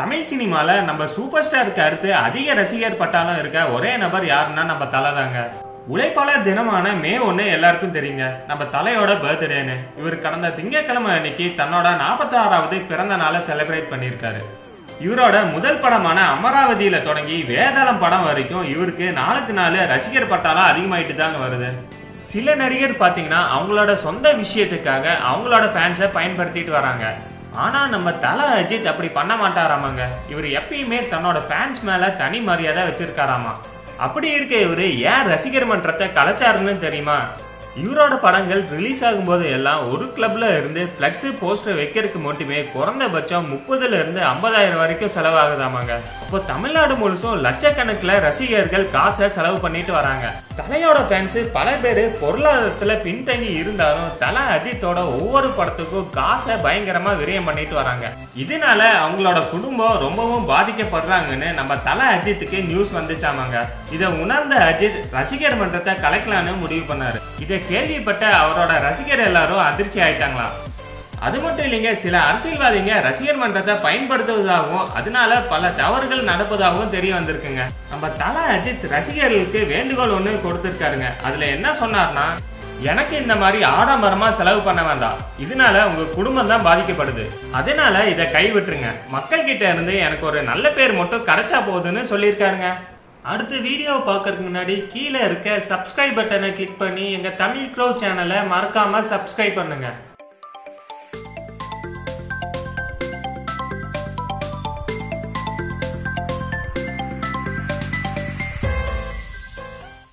தமிழ் சினிமால நம்ம சூப்பர் ஸ்டாருக்கு அடுத்து அதிக ரசிகர் பட்டாளம் இருக்க ஒரே நபர் யாருன்னா நம்ம தலை தாங்க. உழைப்பாளர் தினமான மே ஒன்று எல்லாருக்கும் தெரியுங்க. நம்ம தலையோட பர்த்டேன்னு. இவர் கடந்த திங்கட்கிழமை அன்னைக்கு தன்னோட நாற்பத்தாறாவது பிறந்த நாளை செலிப்ரேட் பண்ணியிருக்காரு. இவரோட முதல் படமான அமராவதியில தொடங்கி வேதாளம் படம் வரைக்கும் இவருக்கு நாளுக்கு நாள் ரசிகர் பட்டாளம் அதிகமாயிட்டு தாங்க வருது. சில நடிகர் பாத்தீங்கன்னா அவங்களோட சொந்த விஷயத்துக்காக அவங்களோட ஃபேன்ஸை பயன்படுத்திட்டு வராங்க. ஆனா நம்ம தல அஜித் அப்படி பண்ண மாட்டாராமாங்க. இவர் எப்பயுமே தன்னோட ஃபேன்ஸ் மேல தனி மரியாதை வச்சிருக்காராமா. அப்படி இருக்க இவரு ஏன் ரசிகர் மன்றத்தை கலைச்சாருன்னு தெரியுமா? இவரோட படங்கள் ரிலீஸ் ஆகும்போது எல்லாம் ஒரு கிளப்ல இருந்து ஃப்ளெக்ஸ் போஸ்டர் வைக்கிறதுக்கு மட்டுமே குறைந்தபட்சம் முப்பதுல இருந்து ஐம்பதாயிரம் வரைக்கும் செலவாகுதாமாங்க. அப்போ தமிழ்நாடு முழுசும் லட்சக்கணக்கில் ரசிகர்கள் காசை செலவு பண்ணிட்டு வராங்க. தலையோட ஃபேன்ஸ் பல பேர் பொருளாதாரத்துல பின்தங்கி இருந்தாலும் தலை அஜித்தோட ஒவ்வொரு படத்துக்கும் காசை பயங்கரமா விரயம் பண்ணிட்டு வராங்க. இதனால அவங்களோட குடும்பம் ரொம்பவும் பாதிக்கப்படுறாங்கன்னு நம்ம தலை அஜித்துக்கு நியூஸ் வந்துச்சாமாங்க. இதை உணர்ந்த அஜித் ரசிகர் மன்றத்தை கலைக்கலான்னு முடிவு பண்ணாரு. இதை கேள்விப்பட்ட அவரோட ரசிகர் எல்லாரும் அதிர்ச்சி ஆயிட்டாங்களாம். அது மட்டும் இல்லைங்க சில அரசியல்வாதிங்க ரசிகர் மன்றத்தை பயன்படுத்துவதாகவும் அதனால பல தவறுகள் நடப்பதாகவும் தெரிய வந்திருக்குங்க. நம்ம தல அஜித் ரசிகர்களுக்கு வேண்டுகோள் ஒன்று கொடுத்திருக்காருங்க. அதுல என்ன சொன்னார்னா எனக்கு இந்த மாதிரி ஆடம்பரமா செலவு பண்ண வேண்டாம். இதனால உங்க குடும்பம் தான் பாதிக்கப்படுது. அதனால இதை கைவிட்டுருங்க. மக்கள் கிட்ட இருந்து எனக்கு ஒரு நல்ல பேர் மட்டும் கிடைச்சா போகுதுன்னு சொல்லியிருக்காருங்க. அடுத்த வீடியோவை பார்க்கறதுக்கு முன்னாடி கீழே இருக்க சப்ஸ்கிரைப் பட்டனை கிளிக் பண்ணி எங்கள் தமிழ் க்ரோ சேனலை மறக்காமல் சப்ஸ்கிரைப் பண்ணுங்கள்